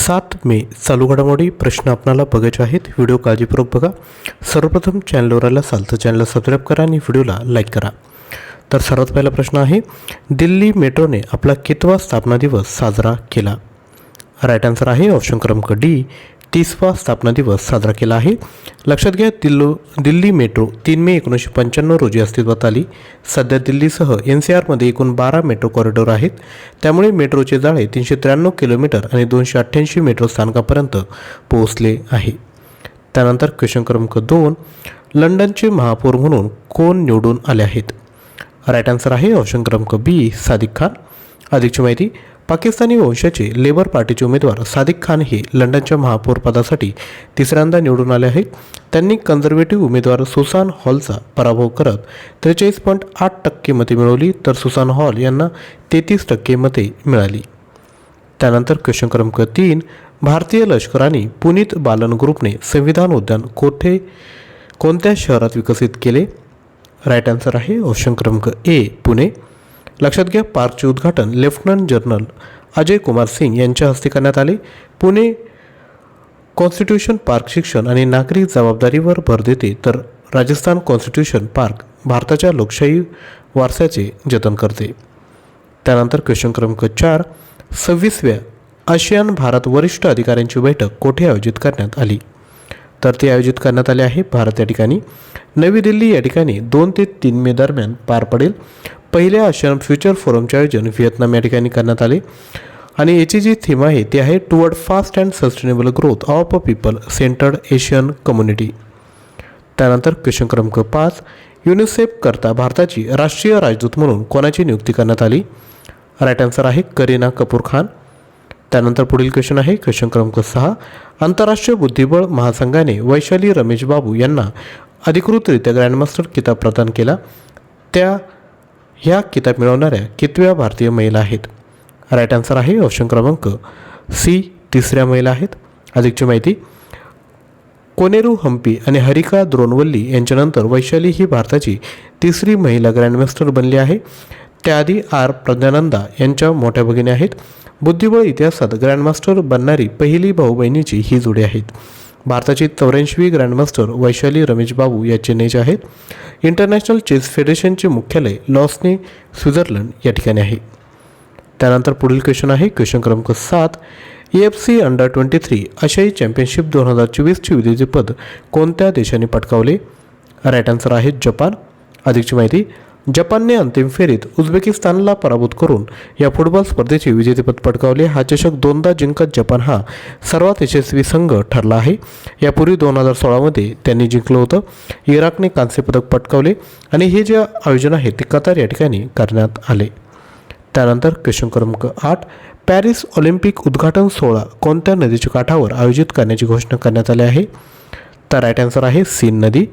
सात मे चालू घडामोडी प्रश्न आपणाला बघायचे आहेत. व्हिडिओ काळजीपूर्वक बघा. सर्वप्रथम चॅनलवर आला असाल तर चॅनलला सबस्क्राईब करा आणि व्हिडिओला लाईक करा. तर सर्वात पहिला प्रश्न आहे दिल्ली मेट्रोने आपला कितवा स्थापना दिवस साजरा केला? राईट आन्सर आहे ऑप्शन क्रमांक डी तीसवा स्थापना दिवस साजरा केला आहे. लक्षात घ्या दिल्लो दिल्ली मेट्रो तीन मे एकोणीसशे पंच्याण्णव रोजी अस्तित्वात आली. सध्या दिल्लीसह एन सी आरमध्ये एकूण बारा मेट्रो कॉरिडॉर आहेत. त्यामुळे मेट्रोचे जाळे तीनशे त्र्याण्णव किलोमीटर आणि दोनशे अठ्ठ्याऐंशी मेट्रो स्थानकापर्यंत पोहोचले आहे. त्यानंतर क्वेश्चन क्रमांक दोन लंडनचे महापौर म्हणून कोण निवडून आले आहेत? राईट आन्सर आहे ऑप्शन क्रमांक बी सादिक खान. अधिकची माहिती पाकिस्तानी वंशाचे लेबर पार्टीचे उमेदवार सादिक खान हे लंडनच्या महापौर पदासाठी तिसऱ्यांदा निवडून आले आहेत. त्यांनी कन्झर्वेटिव्ह उमेदवार सुसान हॉलचा पराभव करत त्रेचाळीस पॉईंट आठ टक्के मते मिळवली तर सुसान हॉल यांना तेहतीस टक्के मते मिळाली. त्यानंतर क्वेश्चन क्रमांक तीन भारतीय लष्कराने पुनीत बालन ग्रुपने संविधान उद्यान कोठे कोणत्या शहरात विकसित केले? राईट आन्सर आहे ऑप्शन क्रमांक ए पुणे. लक्षात घ्या पार्कचे उद्घाटन लेफ्टनंट जनरल अजय कुमार सिंग यांच्या हस्ते करण्यात आले. पुणे कॉन्स्टिट्यूशन पार्क शिक्षण आणि नागरिक जबाबदारीवर भर देते. तर राजस्थान कॉन्स्टिट्यूशन पार्क भारताच्या लोकशाही वारसाचे जतन करते. त्यानंतर क्वेश्चन क्रमांक चार सव्वीसव्या आशियान भारत वरिष्ठ अधिकाऱ्यांची बैठक कोठे आयोजित करण्यात आली? तर ती आयोजित करण्यात आली आहे भारत या ठिकाणी. नवी दिल्ली या ठिकाणी दोन ते तीन मे दरम्यान पार पडेल. पहिल्या आशियन फ्युचर फोरमचे आयोजन व्हिएतनाम या ठिकाणी करण्यात आले. आणि याची जी थीम आहे ती आहे toward fast and sustainable growth of a people centred Asian community त्यानंतर क्वेश्चन क्रमांक पाच युनिसेफ करता भारताची राष्ट्रीय राजदूत म्हणून कोणाची नियुक्ती करण्यात आली? राईट आन्सर आहे करीना कपूर खान. त्यानंतर पुढील क्वेश्चन आहे क्वेश्चन क्रमांक सहा आंतरराष्ट्रीय बुद्धिबळ महासंघाने वैशाली रमेश बाबू यांना अधिकृतरित्या ग्रँडमास्टर किताब प्रदान केला. त्या ह्या किताब मिळवणाऱ्या कितव्या भारतीय महिला आहेत? राईट आन्सर आहे ऑप्शन क्रमांक सी तिसऱ्या महिला आहेत. अधिकची माहिती कोनेरू हम्पी आणि हरिका द्रोणवल्ली यांच्यानंतर वैशाली ही भारताची तिसरी महिला ग्रँडमास्टर बनली आहे. त्याआधी आर. प्रज्ञानंदा यांच्या मोठ्या भगिनी आहेत. बुद्धिबळ इतिहासात ग्रँडमास्टर बनणारी पहिली भाऊ बहिणीची ही जोडी आहेत. भारताची चौऱ्याऐंशीवी ग्रँडमास्टर वैशाली रमेश बाबू या चेन्नईचे आहेत. इंटरनॅशनल चेस फेडरेशनचे मुख्यालय लॉसने स्वित्झर्लंड या ठिकाणी आहे. त्यानंतर पुढील क्वेश्चन आहे क्वेश्चन क्रमांक सात. A F C under twenty three आशियाई चॅम्पियनशिप दोन हजार चोवीसचे विजेतेपद कोणत्या देशाने पटकावले? राईट आन्सर आहे जपान. अधिकची माहिती जपानने अंतिम फेरीत उझबेकिस्तानला पराभूत करून या फुटबॉल स्पर्धेचे विजेतेपद पटकावले. हा चषक दोनदा जिंकत जपान हा सर्वात यशस्वी संघ ठरला आहे. यापूर्वी दोन हजार सोळामध्ये त्यांनी जिंकलं होतं. इराकने कांस्यपदक पटकावले आणि हे जे आयोजन आहे ते कतार या ठिकाणी करण्यात आले. त्यानंतर क्वेश्चन क्रमांक आठ पॅरिस ऑलिम्पिक उद्घाटन सोहळा कोणत्या नदीच्या काठावर आयोजित करण्याची घोषणा करण्यात आली आहे? तर राईट आन्सर आहे सीन नदी.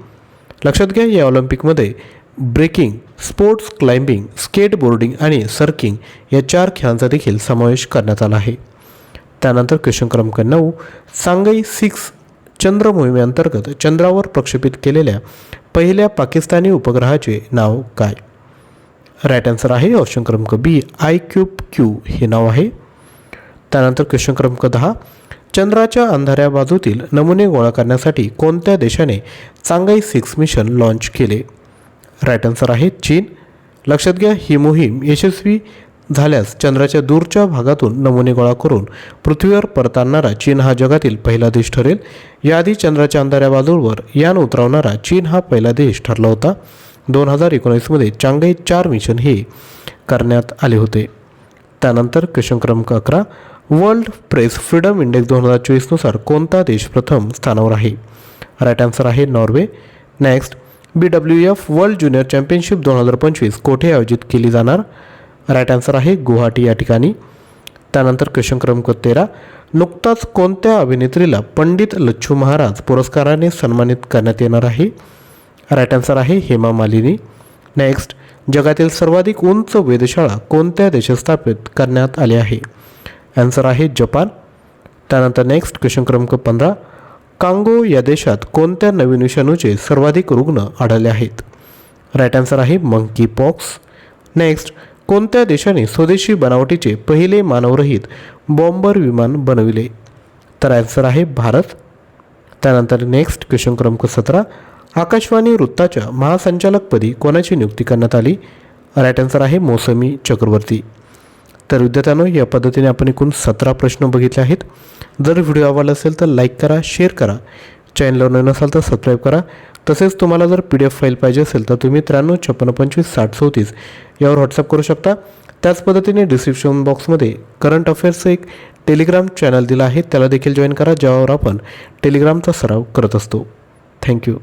लक्षात घ्या या ऑलिम्पिकमध्ये ब्रेकिंग स्पोर्ट्स क्लाइम्बिंग स्केटबोर्डिंग आणि सर्किंग या चार खेळांचा देखील समावेश करण्यात आला आहे. त्यानंतर क्वेश्चन क्रमांक नऊ सांगाई सिक्स चंद्र मोहिमेअंतर्गत चंद्रावर प्रक्षेपित केलेल्या पहिल्या पाकिस्तानी उपग्रहाचे नाव काय? राईट आन्सर आहे ऑप्शन क्रमांक बी आय क्यूब क्यू हे नाव आहे. त्यानंतर क्वेश्चन क्रमांक दहा चंद्राच्या अंधाऱ्या बाजूतील नमुने गोळा करण्यासाठी कोणत्या देशाने चांगाई सिक्स मिशन लॉन्च केले? राईट आन्सर आहे चीन. लक्षात घ्या ही मोहीम यशस्वी झाल्यास चंद्राच्या दूरच्या भागातून नमुने गोळा करून पृथ्वीवर परत आणणारा चीन हा जगातील पहिला देश ठरेल. याआधी चंद्राच्या अंधाऱ्या बाजूवर यान उतरवणारा चीन हा पहिला देश ठरला होता. दोन हजार एकोणीसमध्ये चांगाई चार मिशन हे करण्यात आले होते. त्यानंतर क्वेश्चन क्रमांक अकरा वर्ल्ड प्रेस फ्रीडम इंडेक्स दोन हजार चोवीसनुसार कोणता देश प्रथम स्थानावर आहे? राईट आन्सर आहे Norway. Next B W F world junior championship दोन हजार पंचवीस कोठे आयोजित केली जाणार? राईट आन्सर आहे गुवाहाटी या ठिकाणी. त्यानंतर क्वेश्चन क्रमांक तेरा. नुकताच कोणत्या अभिनेत्रीला पंडित लच्छू महाराज पुरस्काराने सन्मानित करण्यात येणार आहे? राईट आन्सर आहे हेमा मालिनी. नेक्स्ट जगातील सर्वाधिक उंच वेधशाळा कोणत्या देशात स्थापित करण्यात आली आहे? ॲन्सर आहे जपान. त्यानंतर नेक्स्ट क्वेश्चन क्रमांक पंधरा. कांगो या देशात कोणत्या नवीन विषाणूचे सर्वाधिक रुग्ण आढळले आहेत? राईट आन्सर आहे मंकी पॉक्स नेक्स्ट कोणत्या देशाने स्वदेशी बनावटीचे पहिले मानवरहित बॉम्बर विमान बनविले? तर ॲन्सर आहे भारत. त्यानंतर नेक्स्ट क्वेश्चन क्रमांक सतरा. आकाशवाणी वृत्ताच्या महासंचालकपदी कोणाची नियुक्ती करण्यात आली? राईट आन्सर आहे मोसमी चक्रवर्ती. तर विद्यार्थ्यांनो या पद्धतीने आपण एकूण सतरा प्रश्न बघितले आहेत. जर व्हिडिओ आवडला असेल तर लाईक करा शेअर करा. चॅनलवर नवीन असाल तर सबस्क्राईब करा. तसेच तुम्हाला जर पी डी एफ फाईल पाहिजे असेल तर तुम्ही त्र्याण्णव छप्पन्न पंचवीस साठ चौतीस यावर व्हॉट्सअप करू शकता. त्याच पद्धतीने डिस्क्रिप्शन बॉक्समध्ये करंट अफेअर्सचं एक टेलिग्राम चॅनल दिलं आहे. त्याला देखील जॉईन करा ज्यावर आपण टेलिग्रामचा सराव करत असतो. थँक्यू